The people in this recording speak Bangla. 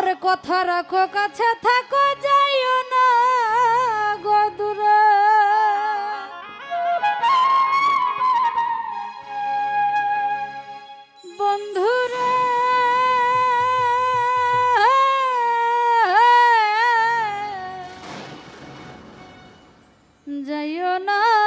মোর কথা রাখো কাছে থাকো যাইও না গদুর বন্ধুরা যাইও না